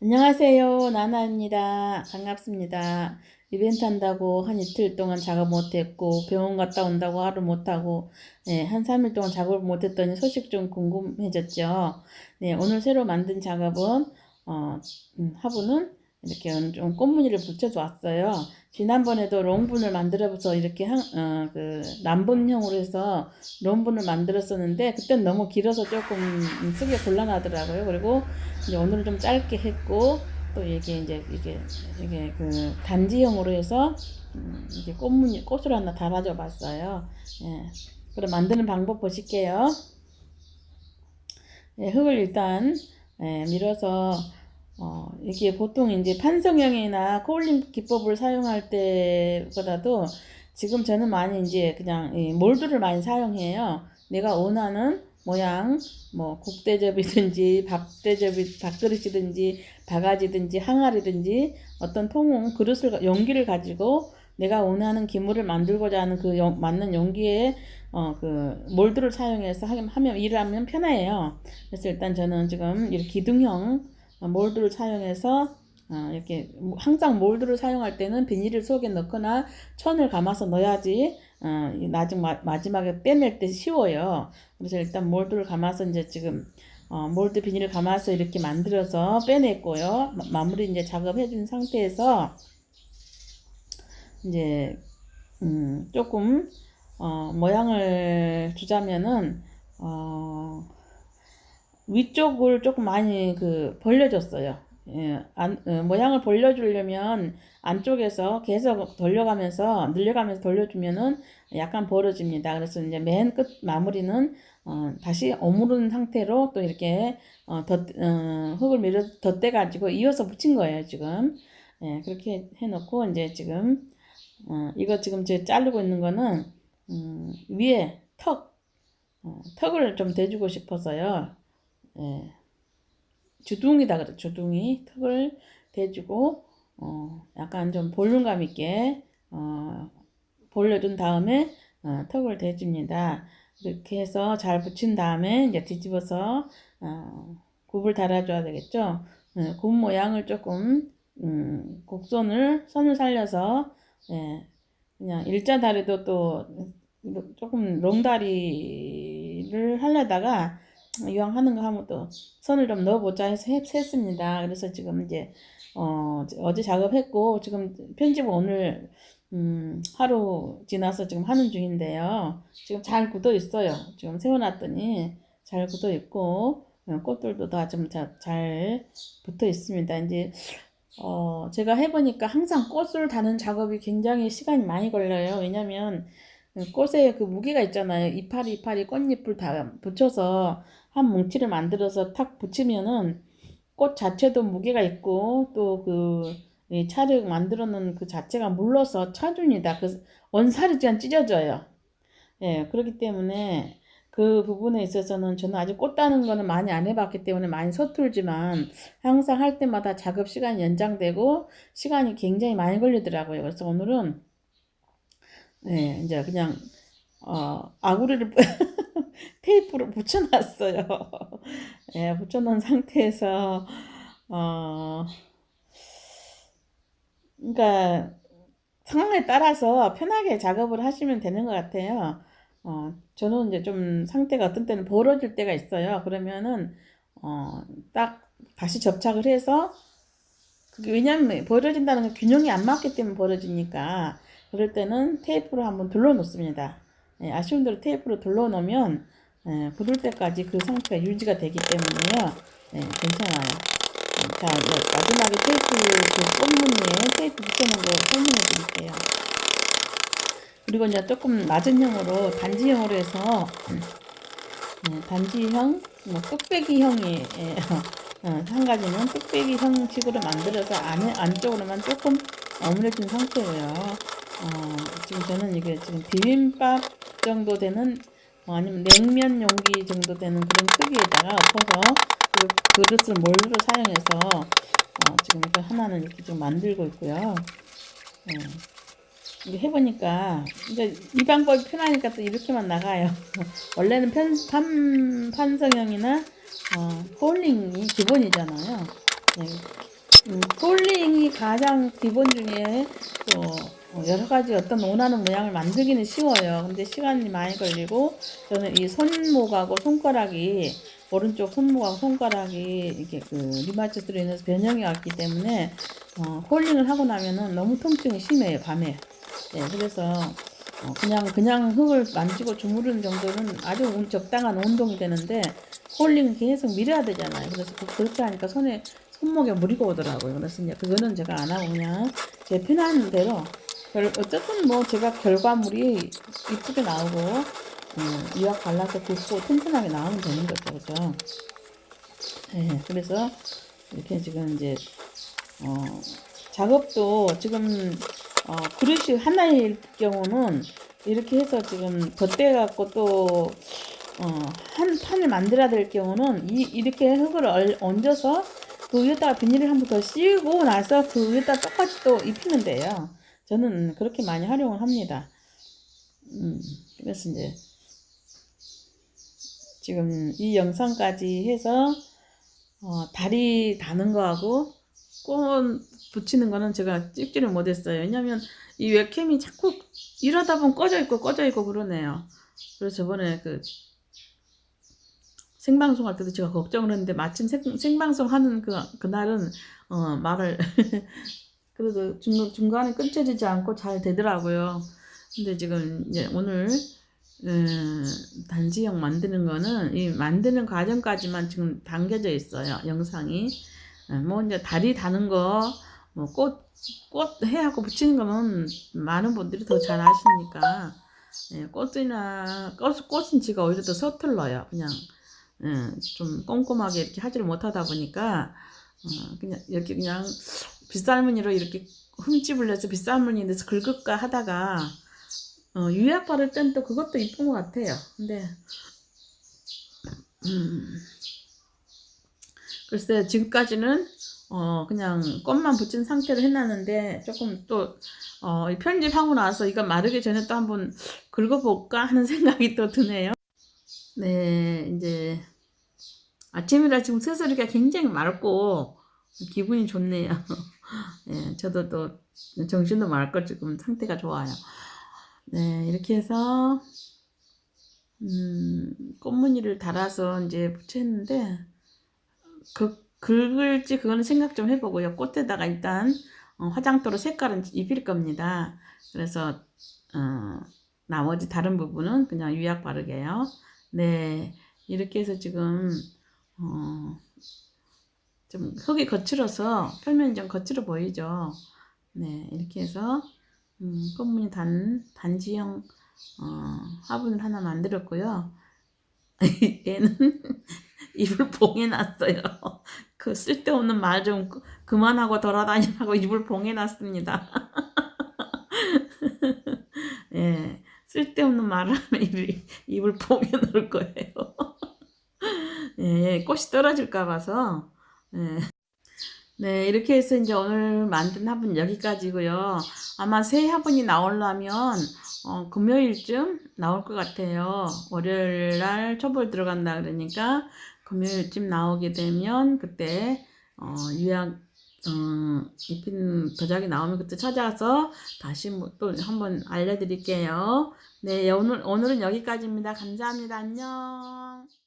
안녕하세요. 나나입니다. 반갑습니다. 이벤트 한다고 한 이틀 동안 작업 못했고, 병원 갔다 온다고 하루 못하고, 네, 한 3일 동안 작업을 못했더니 소식 좀 궁금해졌죠. 네, 오늘 새로 만든 작업은, 어, 음, 화분은 이렇게 좀 꽃무늬를 붙여서 왔어요. 지난번에도 롱분을 만들어서 이렇게 한, 어, 그, 남분형으로 해서 롱분을 만들었었는데, 그땐 너무 길어서 조금 쓰기 곤란하더라고요. 그리고 이제 오늘은 좀 짧게 했고, 또 이게 이제 이게 이게 그 단지형으로 해서 음, 이제 꽃무늬 꽃을 하나 달아줘 봤어요. 예. 그럼 만드는 방법 보실게요. 예, 흙을 일단 예, 밀어서 어, 이게 보통 이제 판성형이나 코올림 기법을 사용할 때보다도 지금 저는 많이 이제 그냥 이 몰드를 많이 사용해요. 내가 원하는 모양, 뭐 국대접이든지 밥대접이 밥그릇이든지 바가지든지 항아리든지 어떤 통은 그릇을 가- 용기를 가지고 내가 원하는 기물을 만들고자 하는 그 용- 맞는 용기에 어 그 몰드를 사용해서 하면, 하면 일을 하면 편해요. 그래서 일단 저는 지금 이렇게 기둥형 어, 몰드를 사용해서 어, 이렇게 항상 몰드를 사용할 때는 비닐을 속에 넣거나 천을 감아서 넣어야지 어, 마지막에 빼낼 때 쉬워요. 그래서 일단 몰드를 감아서 이제 지금 어, 몰드 비닐을 감아서 이렇게 만들어서 빼냈고요. 마, 마무리 이제 작업해 준 상태에서 이제 음, 조금 어, 모양을 주자면은 어, 위쪽을 조금 많이 그 벌려줬어요. 예, 안, 어, 모양을 벌려주려면 안쪽에서 계속 돌려가면서 늘려가면서 돌려주면은 약간 벌어집니다. 그래서 이제 맨 끝 마무리는 어, 다시 오므른 상태로 또 이렇게 어, 덧, 어, 흙을 밀어 덧대 가지고 이어서 붙인 거예요 지금. 예, 그렇게 해놓고 이제 지금 어, 이거 지금 제 자르고 있는 거는 음, 위에 턱 어, 턱을 좀 대주고 싶어서요. 예. 주둥이다 그래 주둥이 턱을 대주고 어 약간 좀 볼륨감 있게 어 벌려준 다음에 어, 턱을 대줍니다. 이렇게 해서 잘 붙인 다음에 이제 뒤집어서 어, 굽을 달아줘야 되겠죠. 어, 굽 모양을 조금 음, 곡선을 선을 살려서 예, 그냥 일자 다리도 또 조금 롱다리를 하려다가 이왕 하는 거 하면 또 선을 좀 넣어보자 해서 했, 했습니다. 그래서 지금 이제 어, 어제 작업했고 지금 편집을 오늘 음, 하루 지나서 지금 하는 중인데요. 지금 잘 굳어 있어요. 지금 세워놨더니 잘 굳어 있고 어, 꽃들도 다 좀 잘 붙어 있습니다. 이제 어, 제가 해보니까 항상 꽃을 다는 작업이 굉장히 시간이 많이 걸려요. 왜냐면 꽃에 그 무게가 있잖아요. 이파리 이파리 꽃잎을 다 붙여서 한 뭉치를 만들어서 탁 붙이면은 꽃 자체도 무게가 있고 또그 차를 만들어 놓은 그 자체가 물러서 차준이다. 그 그냥 찢어져요. 예, 그렇기 때문에 그 부분에 있어서는 저는 아직 꽃 따는 거는 많이 안 해봤기 때문에 많이 서툴지만 항상 할 때마다 작업 시간이 연장되고 시간이 굉장히 많이 걸리더라고요. 그래서 오늘은 네, 이제 그냥 어, 아구리를 테이프로 붙여놨어요. 예, 붙여놓은 상태에서 어, 그러니까 상황에 따라서 편하게 작업을 하시면 되는 것 같아요. 어, 저는 이제 좀 상태가 어떤 때는 벌어질 때가 있어요. 그러면은 어, 딱 다시 접착을 해서 왜냐면 벌어진다는 건 균형이 안 맞기 때문에 벌어지니까 그럴 때는 테이프로 한번 둘러 놓습니다. 예, 아쉬운 대로 테이프로 둘러 놓으면 예, 부을 때까지 그 상태가 유지가 되기 때문에요. 예, 괜찮아요. 음, 자, 마지막에 테이프를 그 꽃무늬에 테이프 붙여놓은 거 설명해 드릴게요. 그리고 이제 조금 낮은 형으로 단지형으로 해서 예, 단지형, 뭐 뚝배기형이 예, 어, 한 가지는 뚝배기 형식으로 만들어서 안에 안쪽으로만 조금 오므려진 상태고요. 어, 지금 저는 이게 지금 비빔밥 정도 되는 어, 아니면 냉면 용기 정도 되는 그런 크기에다가 엎어서 그 그릇을 몰드로 사용해서 어, 지금 이거 하나는 이렇게 좀 만들고 있고요. 어, 이게 해보니까 이제 이 방법이 편하니까 또 이렇게만 나가요. 원래는 편, 판, 판성형이나 어, 홀링이 기본이잖아요. 네, 음, 폴링이 가장 기본 중에 또 어, 여러 가지 어떤 원하는 모양을 만들기는 쉬워요. 근데 시간이 많이 걸리고 저는 이 손목하고 손가락이 오른쪽 손목하고 손가락이 이렇게 그 리마티스로 인해서 변형이 왔기 때문에 어, 폴링을 하고 나면은 너무 통증이 심해요 밤에. 네, 그래서 어, 그냥 그냥 흙을 만지고 주무르는 정도는 아주 운- 적당한 운동이 되는데 폴링은 계속 밀어야 되잖아요. 그래서 그, 그렇게 하니까 손에 손목에 무리가 오더라고요. 그래서 그거는 제가 안 하고 그냥 제 편한 대로 결, 어쨌든 뭐 제가 결과물이 이쁘게 나오고 음, 유약 발라서 굵고 튼튼하게 나오면 되는 거죠, 그죠? 네, 그래서 이렇게 지금 이제 어, 작업도 지금 어, 그릇이 하나일 경우는 이렇게 해서 지금 덧대 갖고 또 어, 한 판을 만들어야 될 경우는 이, 이렇게 흙을 얼, 얹어서 그 위에다가 비닐을 한 번 더 씌우고 나서 그 위에다 똑같이 또 입히면 돼요. 저는 그렇게 많이 활용을 합니다. 음, 그래서 이제 지금 이 영상까지 해서 어, 다리 다는 거하고 꽃 붙이는 거는 제가 찍지를 못했어요. 왜냐면 이 웹캠이 자꾸 이러다 보면 꺼져 있고 꺼져 있고 그러네요. 그래서 저번에 그 생방송 할 때도 제가 걱정을 했는데 마침 생, 생방송 하는 그, 그날은 어, 말을 그래도 중, 중간에 끊쳐지지 않고 잘 되더라고요. 근데 지금 이제 오늘 음, 단지형 만드는 거는 이 만드는 과정까지만 지금 담겨져 있어요. 영상이. 어, 뭐 이제 다리 다는 거, 뭐 꽃, 꽃 해하고 붙이는 거는 많은 분들이 더 잘 아시니까. 예, 꽃이나, 꽃, 꽃은 제가 오히려 더 서툴러요. 그냥, 예, 좀 꼼꼼하게 이렇게 하지를 못하다 보니까, 어, 그냥 이렇게 그냥 빗살무늬로 이렇게 흠집을 내서 빗살무늬 내서 긁을까 하다가, 어, 유약 바를 땐 또 그것도 이쁜 것 같아요. 근데, 음, 글쎄, 지금까지는, 어, 그냥 꽃만 붙인 상태로 해놨는데, 조금 또, 어, 이 편집하고 나서 이거 마르기 전에 또 한번 긁어볼까 하는 생각이 또 드네요. 네, 이제, 아침이라 지금 새소리가 굉장히 맑고, 기분이 좋네요. 예, 저도 또 정신도 맑고 지금 상태가 좋아요. 네, 이렇게 해서, 음, 꽃무늬를 달아서 이제 붙였는데, 그, 긁을지 그거는 생각 좀 해보고요. 꽃에다가 일단, 어, 화장도로 색깔은 입힐 겁니다. 그래서, 어, 나머지 다른 부분은 그냥 유약 바르게요. 네, 이렇게 해서 지금, 어, 좀 흙이 거칠어서 표면이 좀 거칠어 보이죠. 네, 이렇게 해서 음, 꽃무늬 단 단지형 어, 화분을 하나 만들었고요. 얘는 입을 봉해놨어요. 그 쓸데없는 말 좀 그만하고 돌아다니라고 입을 봉해놨습니다. 예, 쓸데없는 말을 하면 입을, 입을 봉해놓을 거예요. 예, 꽃이 떨어질까 봐서. 예. 네, 이렇게 해서 이제 오늘 만든 화분 여기까지고요. 아마 새 화분이 나오려면 어, 금요일쯤 나올 것 같아요. 월요일 날 초벌 들어간다 그러니까 금요일쯤 나오게 되면 그때 어, 유약 어, 입힌 도자기 나오면 그때 찾아서 다시 뭐또 한번 알려드릴게요. 네, 오늘 오늘은 여기까지입니다. 감사합니다. 안녕.